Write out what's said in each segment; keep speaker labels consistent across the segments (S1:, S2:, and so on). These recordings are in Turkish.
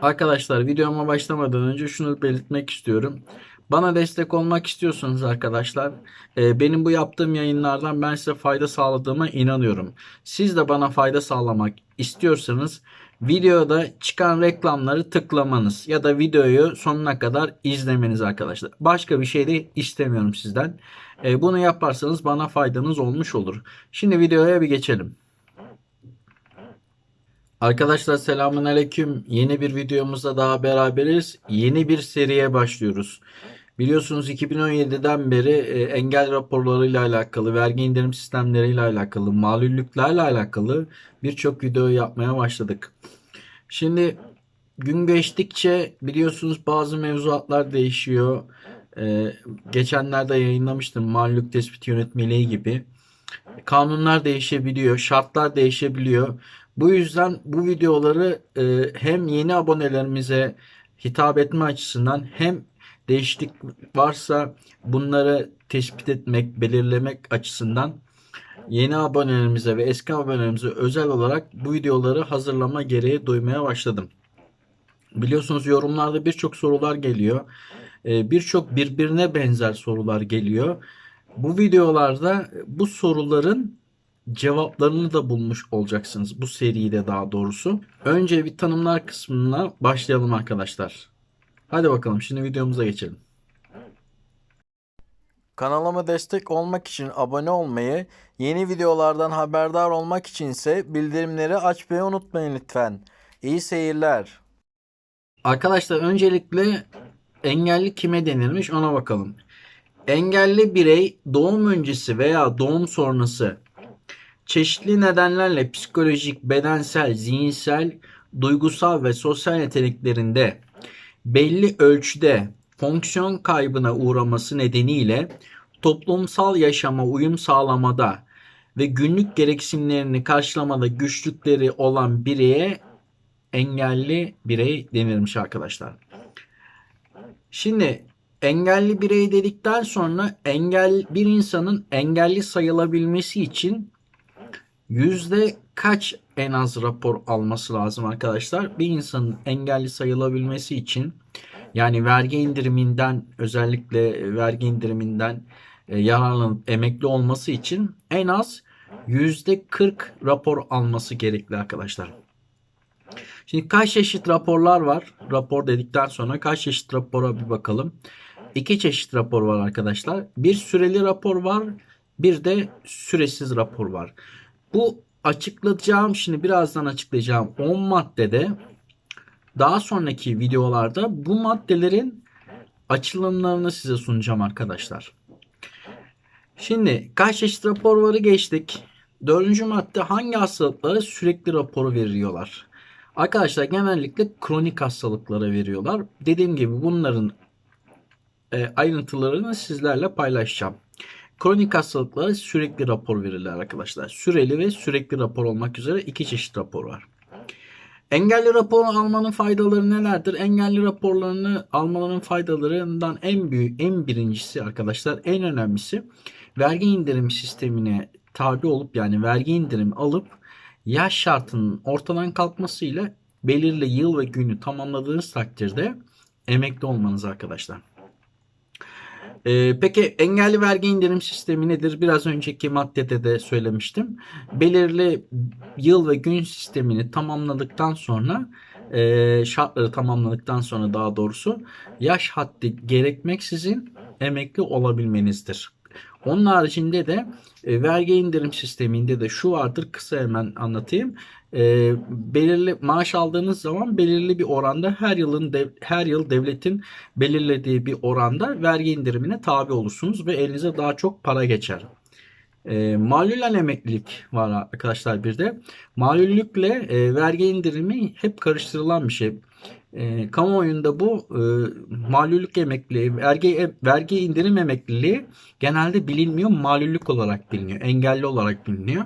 S1: Arkadaşlar videoma başlamadan önce şunu belirtmek istiyorum. Bana destek olmak istiyorsanız arkadaşlar e, benim bu yaptığım yayınlardan ben size fayda sağladığıma inanıyorum. Siz de bana fayda sağlamak istiyorsanız videoda çıkan reklamları tıklamanız ya da videoyu sonuna kadar izlemeniz arkadaşlar. Başka bir şey de istemiyorum sizden. E, bunu yaparsanız bana faydanız olmuş olur. Şimdi videoya bir geçelim. Arkadaşlar selamun aleyküm. Yeni bir videomuzda daha beraberiz. Yeni bir seriye başlıyoruz. Biliyorsunuz 2017'den beri e, engel raporlarıyla alakalı, vergi indirim sistemleriyle alakalı, malüllüklerle alakalı birçok video yapmaya başladık. Şimdi gün geçtikçe biliyorsunuz bazı mevzuatlar değişiyor. E, geçenlerde yayınlamıştım malüllük tespit yönetmeliği gibi. Kanunlar değişebiliyor, şartlar değişebiliyor. Bu yüzden bu videoları e, hem yeni abonelerimize hitap etme açısından hem değişiklik varsa bunları tespit etmek, belirlemek açısından yeni abonelerimize ve eski abonelerimize özel olarak bu videoları hazırlama gereği duymaya başladım. Biliyorsunuz yorumlarda birçok sorular geliyor. E, birçok birbirine benzer sorular geliyor. Bu videolarda bu soruların cevaplarını da bulmuş olacaksınız bu seride daha doğrusu. Önce bir tanımlar kısmına başlayalım arkadaşlar. Hadi bakalım şimdi videomuza geçelim.
S2: Kanalıma destek olmak için abone olmayı, yeni videolardan haberdar olmak için ise bildirimleri açmayı unutmayın lütfen. İyi seyirler.
S1: Arkadaşlar öncelikle engelli kime denirmiş ona bakalım. Engelli birey doğum öncesi veya doğum sonrası çeşitli nedenlerle psikolojik, bedensel, zihinsel, duygusal ve sosyal yeteneklerinde belli ölçüde fonksiyon kaybına uğraması nedeniyle toplumsal yaşama uyum sağlamada ve günlük gereksinimlerini karşılamada güçlükleri olan bireye engelli birey denirmiş arkadaşlar. Şimdi engelli birey dedikten sonra engel bir insanın engelli sayılabilmesi için yüzde kaç en az rapor alması lazım arkadaşlar? Bir insanın engelli sayılabilmesi için yani vergi indiriminden özellikle vergi indiriminden e, yararlanıp emekli olması için en az yüzde 40 rapor alması gerekli arkadaşlar. Şimdi kaç çeşit raporlar var? Rapor dedikten sonra kaç çeşit rapora bir bakalım. İki çeşit rapor var arkadaşlar. Bir süreli rapor var. Bir de süresiz rapor var. Bu açıklayacağım şimdi birazdan açıklayacağım 10 maddede daha sonraki videolarda bu maddelerin açılımlarını size sunacağım arkadaşlar. Şimdi kaç çeşit rapor varı geçtik. Dördüncü madde hangi hastalıklara sürekli raporu veriyorlar? Arkadaşlar genellikle kronik hastalıklara veriyorlar. Dediğim gibi bunların e, ayrıntılarını sizlerle paylaşacağım. Kronik hastalıklara sürekli rapor verirler arkadaşlar. Süreli ve sürekli rapor olmak üzere iki çeşit rapor var. Engelli raporu almanın faydaları nelerdir? Engelli raporlarını almaların faydalarından en büyük, en birincisi arkadaşlar, en önemlisi vergi indirimi sistemine tabi olup yani vergi indirimi alıp yaş şartının ortadan kalkmasıyla belirli yıl ve günü tamamladığınız takdirde emekli olmanız arkadaşlar. Ee, peki engelli vergi indirim sistemi nedir? Biraz önceki maddede de söylemiştim. Belirli yıl ve gün sistemini tamamladıktan sonra e, şartları tamamladıktan sonra daha doğrusu yaş haddi gerekmeksizin emekli olabilmenizdir. Onun haricinde de e, vergi indirim sisteminde de şu vardır kısa hemen anlatayım. E, belirli maaş aldığınız zaman belirli bir oranda her yılın dev, her yıl devletin belirlediği bir oranda vergi indirimine tabi olursunuz ve elinize daha çok para geçer. E, malülen emeklilik var arkadaşlar bir de. Malüllükle e, vergi indirimi hep karıştırılan bir şey. E, kamuoyunda bu e, malüllük emekliliği, vergi, vergi indirim emekliliği genelde bilinmiyor. Malüllük olarak biliniyor. Engelli olarak biliniyor.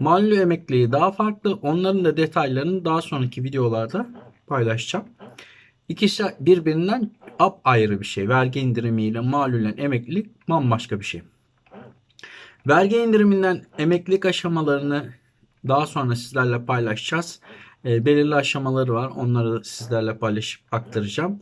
S1: Malüllü emekliliği daha farklı. Onların da detaylarını daha sonraki videolarda paylaşacağım. İkisi birbirinden ap ayrı bir şey. Vergi indirimiyle malülen emeklilik bambaşka bir şey. Vergi indiriminden emeklilik aşamalarını daha sonra sizlerle paylaşacağız. e, belirli aşamaları var. Onları sizlerle paylaşıp aktaracağım.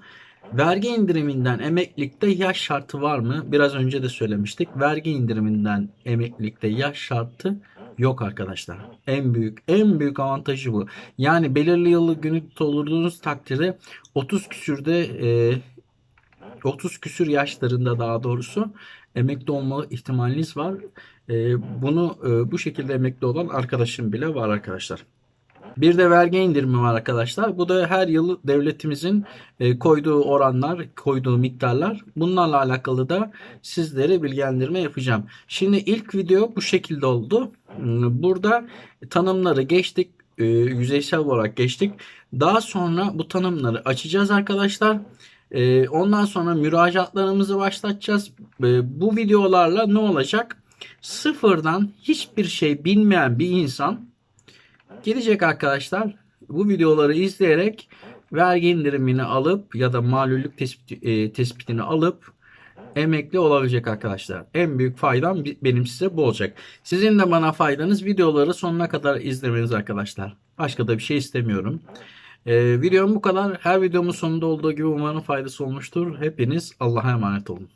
S1: Vergi indiriminden emeklilikte yaş şartı var mı? Biraz önce de söylemiştik. Vergi indiriminden emeklilikte yaş şartı yok arkadaşlar. En büyük en büyük avantajı bu. Yani belirli yıllık günü doldurduğunuz takdirde 30 küsürde e, 30 küsür yaşlarında daha doğrusu emekli olma ihtimaliniz var. E, bunu e, bu şekilde emekli olan arkadaşım bile var arkadaşlar. Bir de vergi indirimi var arkadaşlar. Bu da her yıl devletimizin e, koyduğu oranlar, koyduğu miktarlar. Bunlarla alakalı da sizlere bilgilendirme yapacağım. Şimdi ilk video bu şekilde oldu. Hmm, Burada tanımları geçtik. e, Yüzeysel olarak geçtik. Daha sonra bu tanımları açacağız arkadaşlar. E, Ondan sonra müracaatlarımızı başlatacağız. E, Bu videolarla ne olacak? Sıfırdan hiçbir şey bilmeyen bir insan Gidecek arkadaşlar bu videoları izleyerek vergi indirimini alıp ya da malüllük tespit- e, tespitini alıp emekli olabilecek arkadaşlar. En büyük faydam benim size bu olacak. Sizin de bana faydanız videoları sonuna kadar izlemeniz arkadaşlar. Başka da bir şey istemiyorum. E, videom bu kadar. Her videomun sonunda olduğu gibi umarım faydası olmuştur. Hepiniz Allah'a emanet olun.